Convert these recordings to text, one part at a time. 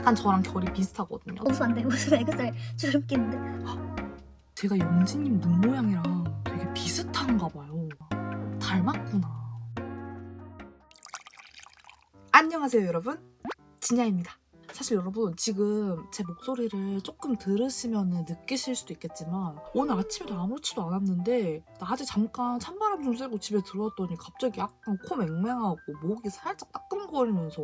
약간 저랑 결이 비슷하거든요. 웃으면 안 돼. 웃으면 애교살 주름 끼는데. 제가 영진님 눈 모양이랑 되게 비슷한가 봐요. 닮았구나. 안녕하세요, 여러분. 진야입니다. 사실 여러분 지금 제 목소리를 조금 들으시면 느끼실 수도 있겠지만 오늘 아침에도 아무렇지도 않았는데 낮에 잠깐 찬바람 좀 쐬고 집에 들어왔더니 갑자기 약간 코 맹맹하고 목이 살짝 따끔거리면서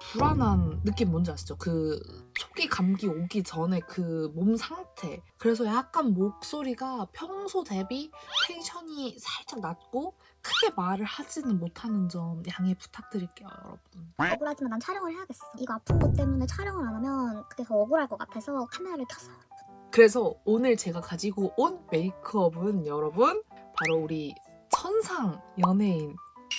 불안한 느낌 뭔지 아시죠? 그 초기 감기 오기 전에 그 몸 상태 그래서 약간 목소리가 평소 대비 텐션이 살짝 낮고 크게 말을 하지는 못하는 점 양해 부탁드릴게요 여러분 억울하지만 난 촬영을 해야겠어. 이거 아픈 것 때문에 촬영을 안 하면 그게 더 억울할 것 같아서 카메라를 켰어요. 그래서 오늘 제가 가지고 온 메이크업은 여러분 바로 우리 천상 연예인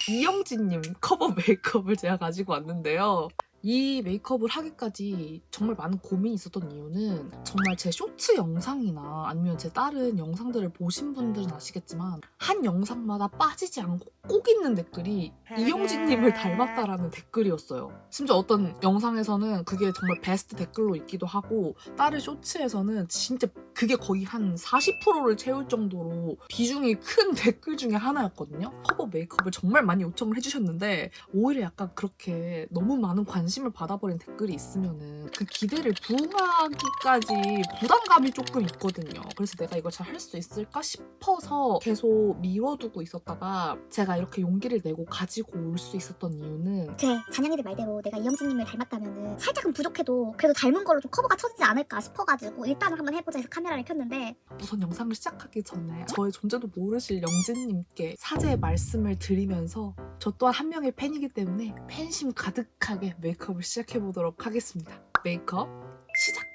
이영진님 커버 메이크업을 제가 가지고 왔는데요. 이 메이크업을 하기까지 정말 많은 고민이 있었던 이유는 정말 제 쇼츠 영상이나 아니면 제 다른 영상들을 보신 분들은 아시겠지만 한 영상마다 빠지지 않고 꼭 있는 댓글이 이영진님을 닮았다라는 댓글이었어요. 심지어 어떤 영상에서는 그게 정말 베스트 댓글로 있기도 하고 다른 쇼츠에서는 진짜 그게 거의 한 40%를 채울 정도로 비중이 큰 댓글 중에 하나였거든요. 커버 메이크업을 정말 많이 요청을 해주셨는데 오히려 약간 그렇게 너무 많은 관심 을 받아버린 댓글이 있으면은 그 기대를 부응하기까지 부담감이 조금 있거든요. 그래서 내가 이걸 잘 할 수 있을까 싶어서 계속 미뤄두고 있었다가 제가 이렇게 용기를 내고 가지고 올 수 있었던 이유는 제 잔양이들 말대로 내가 이영진님을 닮았다면은 살짝은 부족해도 그래도 닮은 걸로 좀 커버가 쳐지지 않을까 싶어가지고 일단은 한번 해보자 해서 카메라를 켰는데 우선 영상을 시작하기 전에 저의 존재도 모르실 영진님께 사죄의 말씀을 드리면서 저 또한 한 명의 팬이기 때문에 팬심 가득하게 메이크업을 시작해 보도록 하겠습니다. 메이크업 시작!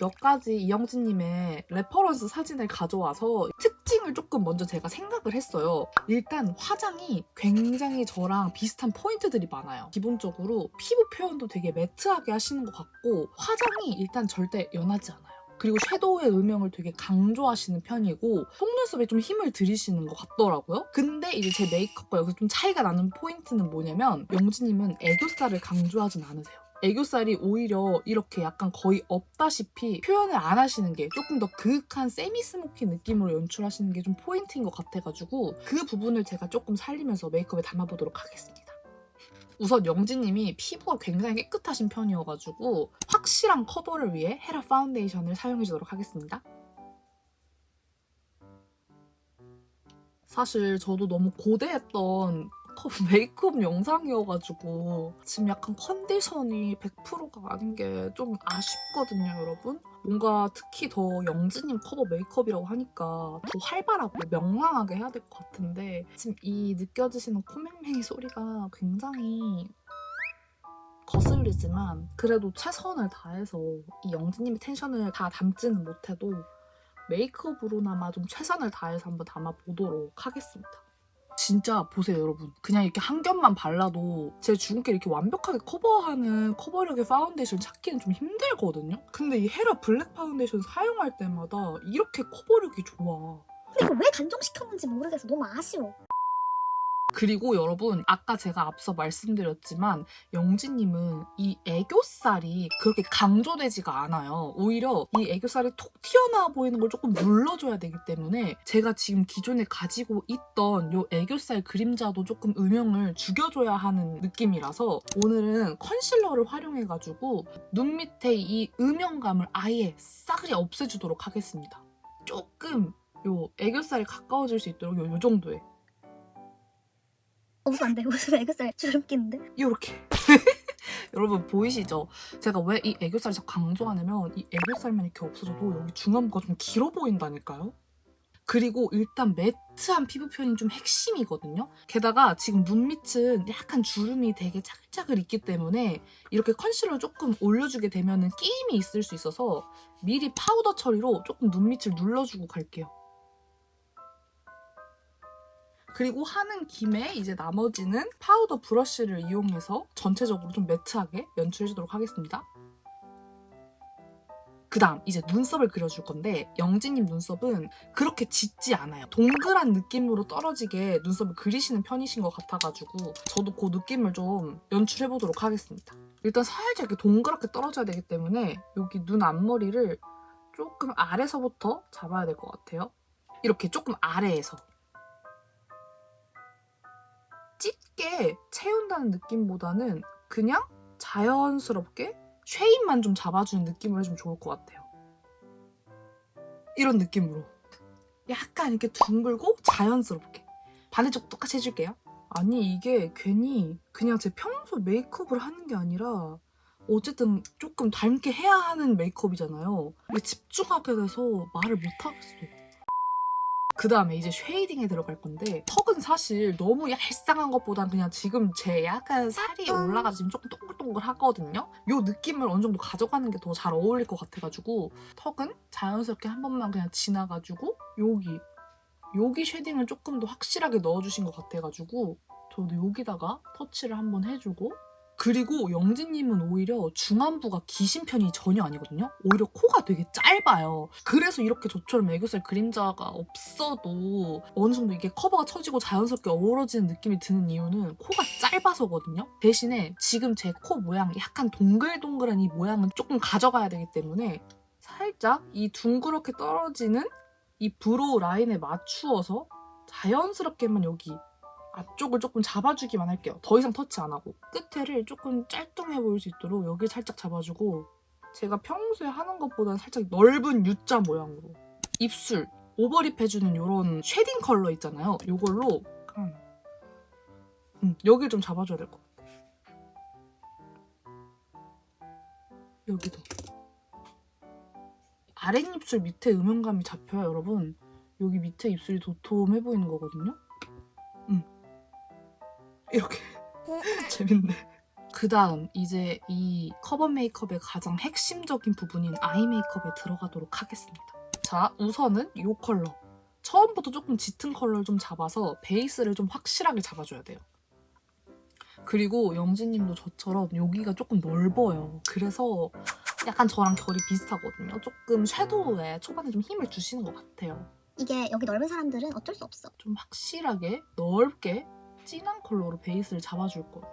몇 가지 이영진님의 레퍼런스 사진을 가져와서 특징을 조금 먼저 제가 생각을 했어요. 일단 화장이 굉장히 저랑 비슷한 포인트들이 많아요. 기본적으로 피부 표현도 되게 매트하게 하시는 것 같고 화장이 일단 절대 연하지 않아요. 그리고 섀도우의 음영을 되게 강조하시는 편이고 속눈썹에 좀 힘을 들이시는 것 같더라고요. 근데 이제 제 메이크업과 여기서 좀 차이가 나는 포인트는 뭐냐면 영지님은 애교살을 강조하진 않으세요. 애교살이 오히려 이렇게 약간 거의 없다시피 표현을 안 하시는 게 조금 더 그윽한 세미 스모키 느낌으로 연출하시는 게 좀 포인트인 것 같아가지고 그 부분을 제가 조금 살리면서 메이크업에 담아보도록 하겠습니다. 우선 영지님이 피부가 굉장히 깨끗하신 편이어가지고 확실한 커버를 위해 헤라 파운데이션을 사용해주도록 하겠습니다. 사실 저도 너무 고대했던 커버 메이크업 영상이어가지고 지금 약간 컨디션이 100%가 아닌 게 좀 아쉽거든요, 여러분. 뭔가 특히 더 영지님 커버 메이크업이라고 하니까 더 활발하고 명랑하게 해야 될 것 같은데 지금 이 느껴지시는 코맹맹이 소리가 굉장히 거슬리지만 그래도 최선을 다해서 이 영지님의 텐션을 다 담지는 못해도 메이크업으로나마 좀 최선을 다해서 한번 담아보도록 하겠습니다. 진짜 보세요 여러분 그냥 이렇게 한 겹만 발라도 제 주근깨 이렇게 완벽하게 커버하는 커버력의 파운데이션 찾기는 좀 힘들거든요 근데 이 헤라 블랙 파운데이션 사용할 때마다 이렇게 커버력이 좋아 근데 이거 왜 단종시켰는지 모르겠어. 너무 아쉬워. 그리고 여러분 아까 제가 앞서 말씀드렸지만 영지님은 이 애교살이 그렇게 강조되지가 않아요. 오히려 이 애교살이 톡 튀어나와 보이는 걸 조금 눌러줘야 되기 때문에 제가 지금 기존에 가지고 있던 요 애교살 그림자도 조금 음영을 죽여줘야 하는 느낌이라서 오늘은 컨실러를 활용해가지고 눈 밑에 이 음영감을 아예 싸그리 없애주도록 하겠습니다. 조금 요 애교살이 가까워질 수 있도록 요, 요 정도에 웃으면 안 돼. 웃으면 애교살 주름 끼는데. 이렇게 여러분 보이시죠? 제가 왜 이 애교살을 자꾸 강조하냐면 이 애교살만 이렇게 없어져도 여기 중안부가 좀 길어 보인다니까요? 그리고 일단 매트한 피부 표현이 좀 핵심이거든요. 게다가 지금 눈 밑은 약간 주름이 되게 차글차글 있기 때문에 이렇게 컨실러 조금 올려주게 되면 끼임이 있을 수 있어서 미리 파우더 처리로 조금 눈 밑을 눌러주고 갈게요. 그리고 하는 김에 이제 나머지는 파우더 브러쉬를 이용해서 전체적으로 좀 매트하게 연출해주도록 하겠습니다. 그 다음 이제 눈썹을 그려줄 건데 영진님 눈썹은 그렇게 짙지 않아요. 동그란 느낌으로 떨어지게 눈썹을 그리시는 편이신 것 같아가지고 저도 그 느낌을 좀 연출해보도록 하겠습니다. 일단 살짝 이렇게 동그랗게 떨어져야 되기 때문에 여기 눈 앞머리를 조금 아래서부터 잡아야 될 것 같아요. 이렇게 조금 아래에서. 찢게 채운다는 느낌보다는 그냥 자연스럽게 쉐입만 좀 잡아주는 느낌으로 해주면 좋을 것 같아요. 이런 느낌으로. 약간 이렇게 둥글고 자연스럽게. 반대쪽 똑같이 해줄게요. 아니 이게 괜히 그냥 제 평소 메이크업을 하는 게 아니라 어쨌든 조금 닮게 해야 하는 메이크업이잖아요. 집중하게 돼서 말을 못 하겠어. 그 다음에 이제 쉐이딩에 들어갈 건데 턱은 사실 너무 얄쌍한 것보단 그냥 지금 제 약간 살이 올라가 지금 조금 동글동글 하거든요. 요 느낌을 어느 정도 가져가는 게 더 잘 어울릴 것 같아가지고 턱은 자연스럽게 한 번만 그냥 지나가지고 여기 여기 쉐딩을 조금 더 확실하게 넣어주신 것 같아가지고 저도 여기다가 터치를 한번 해주고 그리고 영진님은 오히려 중안부가 기신 편이 전혀 아니거든요. 오히려 코가 되게 짧아요. 그래서 이렇게 저처럼 애교살 그림자가 없어도 어느 정도 이게 커버가 처지고 자연스럽게 어우러지는 느낌이 드는 이유는 코가 짧아서거든요. 대신에 지금 제 코 모양 약간 동글동글한 이 모양은 조금 가져가야 되기 때문에 살짝 이 둥그렇게 떨어지는 이 브로우 라인에 맞추어서 자연스럽게만 여기 앞쪽을 조금 잡아주기만 할게요. 더 이상 터치 안 하고 끝에를 조금 짤뚱해 보일 수 있도록 여기 살짝 잡아주고 제가 평소에 하는 것보다 살짝 넓은 U자 모양으로 입술 오버립 해주는 이런 쉐딩 컬러 있잖아요. 이걸로 약간 음, 여길 좀 잡아줘야 될 것 같아요. 여기도 아랫입술 밑에 음영감이 잡혀요, 여러분. 여기 밑에 입술이 도톰해 보이는 거거든요. 음. 이렇게 재밌네. 그 다음 이제 이 커버 메이크업의 가장 핵심적인 부분인 아이 메이크업에 들어가도록 하겠습니다. 자, 우선은 이 컬러. 처음부터 조금 짙은 컬러를 좀 잡아서 베이스를 좀 확실하게 잡아줘야 돼요. 그리고 영진님도 저처럼 여기가 조금 넓어요. 그래서 약간 저랑 결이 비슷하거든요. 조금 섀도우에 초반에 좀 힘을 주시는 것 같아요. 이게 여기 넓은 사람들은 어쩔 수 없어. 좀 확실하게 넓게 진한 컬러로 베이스를 잡아줄 거예요.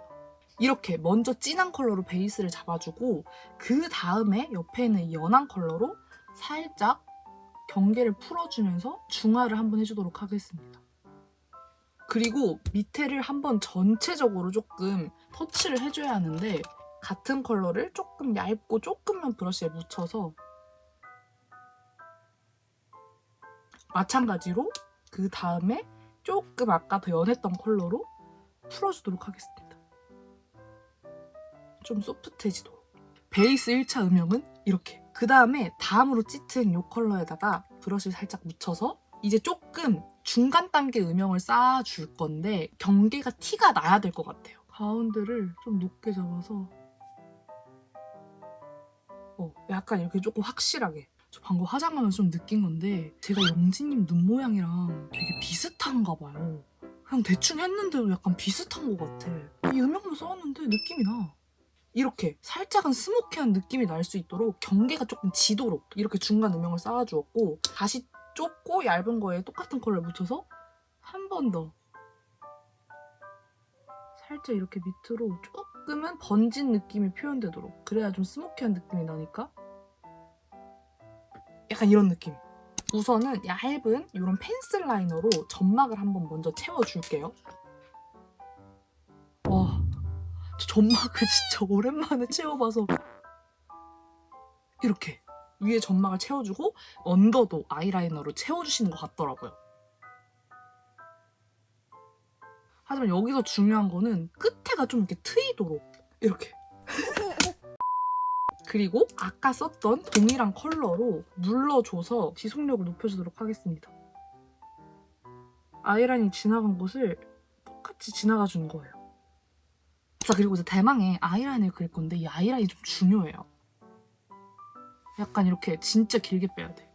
이렇게 먼저 진한 컬러로 베이스를 잡아주고 그 다음에 옆에 있는 이 연한 컬러로 살짝 경계를 풀어주면서 중화를 한번 해주도록 하겠습니다. 그리고 밑에를 한번 전체적으로 조금 터치를 해줘야 하는데 같은 컬러를 조금 얇고 조금만 브러쉬에 묻혀서 마찬가지로 그 다음에 조금 아까 더 연했던 컬러로 풀어주도록 하겠습니다. 좀 소프트해지도록. 베이스 1차 음영은 이렇게. 그 다음에 다음으로 짙은 이 컬러에다가 브러쉬를 살짝 묻혀서 이제 조금 중간 단계 음영을 쌓아줄 건데 경계가 티가 나야 될 것 같아요. 가운데를 좀 높게 잡아서 어, 약간 이렇게 조금 확실하게 저 방금 화장하면서 좀 느낀 건데 제가 영진님 눈 모양이랑 되게 비슷한가 봐요. 그냥 대충 했는데도 약간 비슷한 것 같아. 이 음영만 써왔는데 느낌이 나. 이렇게 살짝은 스모키한 느낌이 날 수 있도록 경계가 조금 지도록 이렇게 중간 음영을 쌓아주었고 다시 좁고 얇은 거에 똑같은 컬러를 묻혀서 한 번 더 살짝 이렇게 밑으로 조금은 번진 느낌이 표현되도록 그래야 좀 스모키한 느낌이 나니까 약간 이런 느낌. 우선은 얇은 이런 펜슬 라이너로 점막을 한번 먼저 채워줄게요. 와, 저 점막을 진짜 오랜만에 채워봐서 이렇게 위에 점막을 채워주고 언더도 아이라이너로 채워주시는 것 같더라고요. 하지만 여기서 중요한 거는 끝에가 좀 이렇게 트이도록 이렇게 그리고 아까 썼던 동일한 컬러로 눌러줘서 지속력을 높여주도록 하겠습니다. 아이라인이 지나간 곳을 똑같이 지나가 주는 거예요. 자 그리고 이제 대망의 아이라인을 그릴 건데 이 아이라인이 좀 중요해요. 약간 이렇게 진짜 길게 빼야 돼.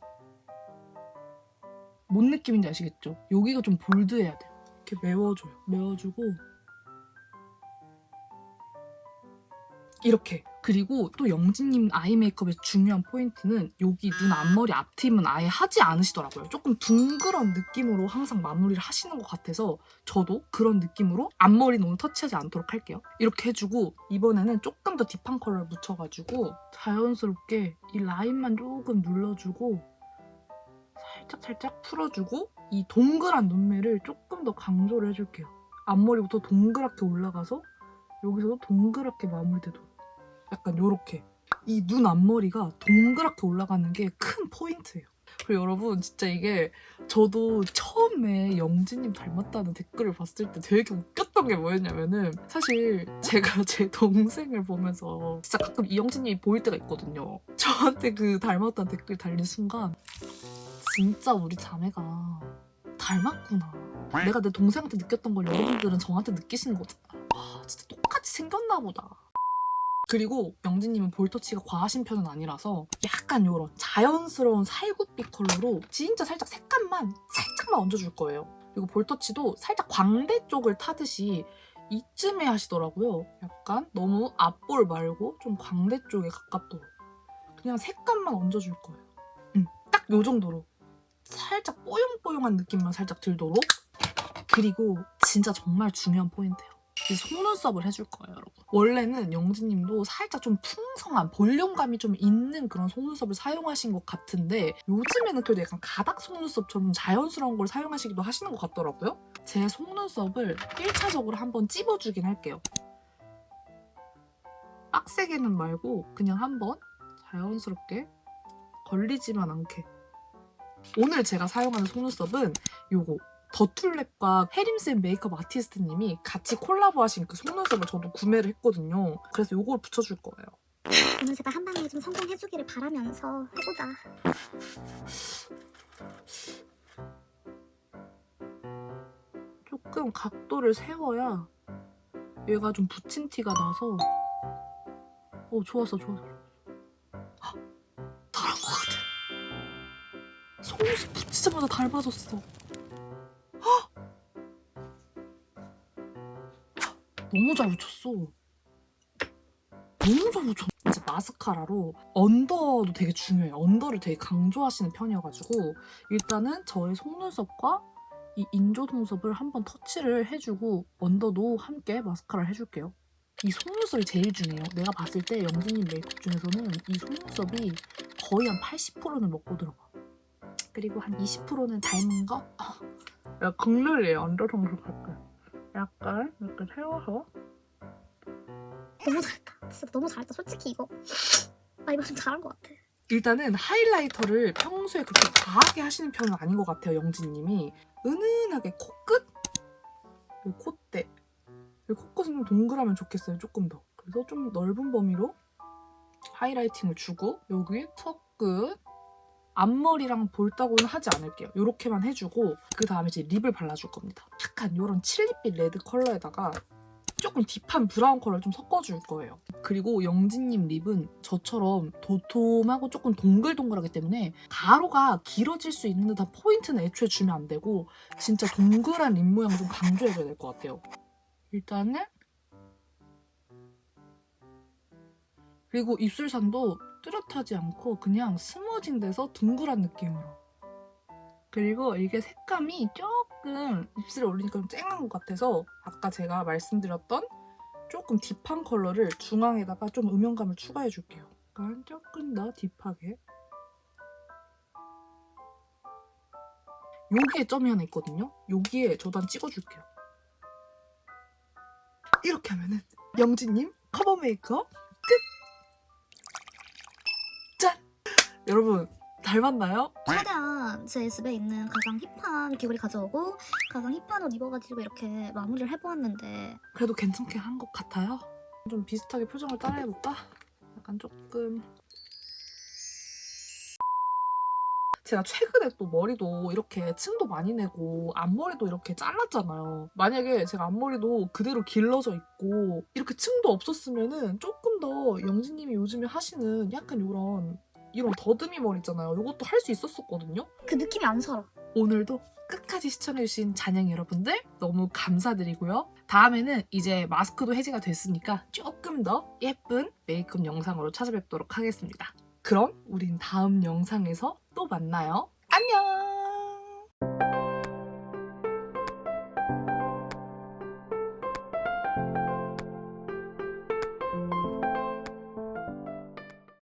뭔 느낌인지 아시겠죠? 여기가 좀 볼드해야 돼요. 이렇게 메워줘요. 메워주고 이렇게 그리고 또 영진님 아이 메이크업의 중요한 포인트는 여기 눈 앞머리 앞트임은 아예 하지 않으시더라고요. 조금 둥그런 느낌으로 항상 마무리를 하시는 것 같아서 저도 그런 느낌으로 앞머리는 오늘 터치하지 않도록 할게요. 이렇게 해주고 이번에는 조금 더 딥한 컬러를 묻혀가지고 자연스럽게 이 라인만 조금 눌러주고 살짝 살짝 풀어주고 이 동그란 눈매를 조금 더 강조를 해줄게요. 앞머리부터 동그랗게 올라가서 여기서도 동그랗게 마무리되도록 약간 요렇게 이 눈 앞머리가 동그랗게 올라가는 게 큰 포인트예요. 그리고 여러분 진짜 이게 저도 처음에 영진님 닮았다는 댓글을 봤을 때 되게 웃겼던 게 뭐였냐면은 사실 제가 제 동생을 보면서 진짜 가끔 이영진님이 보일 때가 있거든요. 저한테 그 닮았다는 댓글 달린 순간 진짜 우리 자매가 닮았구나. 내가 내 동생한테 느꼈던 걸 여러분들은 저한테 느끼시는 거잖아. 와 진짜 똑같이 생겼나 보다. 그리고 영진님은 볼터치가 과하신 편은 아니라서 약간 요런 자연스러운 살구빛 컬러로 진짜 살짝 색감만 살짝만 얹어줄 거예요. 그리고 볼터치도 살짝 광대 쪽을 타듯이 이쯤에 하시더라고요. 약간 너무 앞볼 말고 좀 광대 쪽에 가깝도록. 그냥 색감만 얹어줄 거예요. 음, 딱 요 정도로. 살짝 뽀용뽀용한 느낌만 살짝 들도록. 그리고 진짜 정말 중요한 포인트예요. 이 속눈썹을 해줄 거예요, 여러분. 원래는 영진님도 살짝 좀 풍성한 볼륨감이 좀 있는 그런 속눈썹을 사용하신 것 같은데 요즘에는 그래도 약간 가닥 속눈썹처럼 자연스러운 걸 사용하시기도 하시는 것 같더라고요. 제 속눈썹을 1차적으로 한번 찝어주긴 할게요. 빡세게는 말고 그냥 한번 자연스럽게 걸리지만 않게. 오늘 제가 사용하는 속눈썹은 요거 더툴랩과 해림쌤 메이크업 아티스트님이 같이 콜라보 하신 그 속눈썹을 저도 구매를 했거든요. 그래서 요걸 붙여줄 거예요. 오늘 제발 한 방에 좀 성공해주기를 바라면서 해보자. 조금 각도를 세워야 얘가 좀 붙인 티가 나서 오 좋았어 좋았어 헉, 잘한 것 같아 속눈썹 붙이자마자 닮아졌어 너무 잘 붙였어 너무 잘 붙였어 이제 마스카라로 언더도 되게 중요해요 언더를 되게 강조하시는 편이어가지고 일단은 저의 속눈썹과 이 인조 속눈썹을 한번 터치를 해주고 언더도 함께 마스카라를 해줄게요. 이 속눈썹이 제일 중요해요. 내가 봤을 때 영진님 메이크업 중에서는 이 속눈썹이 거의 한 80%는 먹고 들어가. 그리고 한 20%는 닮은 거? 아, 야, 극렬이에요. 언더 속눈썹 할까요? 약간 이렇게 세워서 너무 잘했다. 진짜 너무 잘했다. 솔직히 이거 나 이거 좀 잘한 것 같아. 일단은 하이라이터를 평소에 그렇게 과하게 하시는 편은 아닌 것 같아요, 영진님이. 은은하게 코끝? 그리고 콧대. 그리고 코끝은 좀 동그라면 좋겠어요, 조금 더. 그래서 좀 넓은 범위로 하이라이팅을 주고, 여기 턱끝. 앞머리랑 볼따구는 하지 않을게요. 이렇게만 해주고, 그 다음에 이제 립을 발라줄 겁니다. 약간 이런 칠리빛 레드 컬러에다가 조금 딥한 브라운 컬러를 좀 섞어줄 거예요. 그리고 영진님 립은 저처럼 도톰하고 조금 동글동글하기 때문에 가로가 길어질 수 있는 듯한 포인트는 애초에 주면 안 되고 진짜 동그란 립 모양을 좀 강조해줘야 될 것 같아요. 일단은 그리고 입술산도 뚜렷하지 않고 그냥 스머징 돼서 둥글한 느낌으로 그리고 이게 색감이 조금 입술에 올리니까 좀 쨍한 것 같아서 아까 제가 말씀드렸던 조금 딥한 컬러를 중앙에다가 좀 음영감을 추가해 줄게요. 약간 조금 더 딥하게. 여기에 점이 하나 있거든요. 여기에 한 찍어줄게요. 이렇게 하면은 영진님 커버 메이크업 여러분 닮았나요? 최대한 제 집에 있는 가장 힙한 귀걸이 가져오고 가장 힙한 옷 입어가지고 이렇게 마무리를 해보았는데 그래도 괜찮게 한 것 같아요. 좀 비슷하게 표정을 따라해볼까? 약간 조금 제가 최근에 또 머리도 이렇게 층도 많이 내고 앞머리도 이렇게 잘랐잖아요. 만약에 제가 앞머리도 그대로 길러져 있고 이렇게 층도 없었으면은 조금 더 영진님이 요즘에 하시는 약간 이런 이런 더듬이 머리 있잖아요. 이것도 할 수 있었었거든요. 그 느낌이 안 살아. 오늘도 끝까지 시청해주신 잔영 여러분들 너무 감사드리고요. 다음에는 이제 마스크도 해제가 됐으니까 조금 더 예쁜 메이크업 영상으로 찾아뵙도록 하겠습니다. 그럼 우린 다음 영상에서 또 만나요.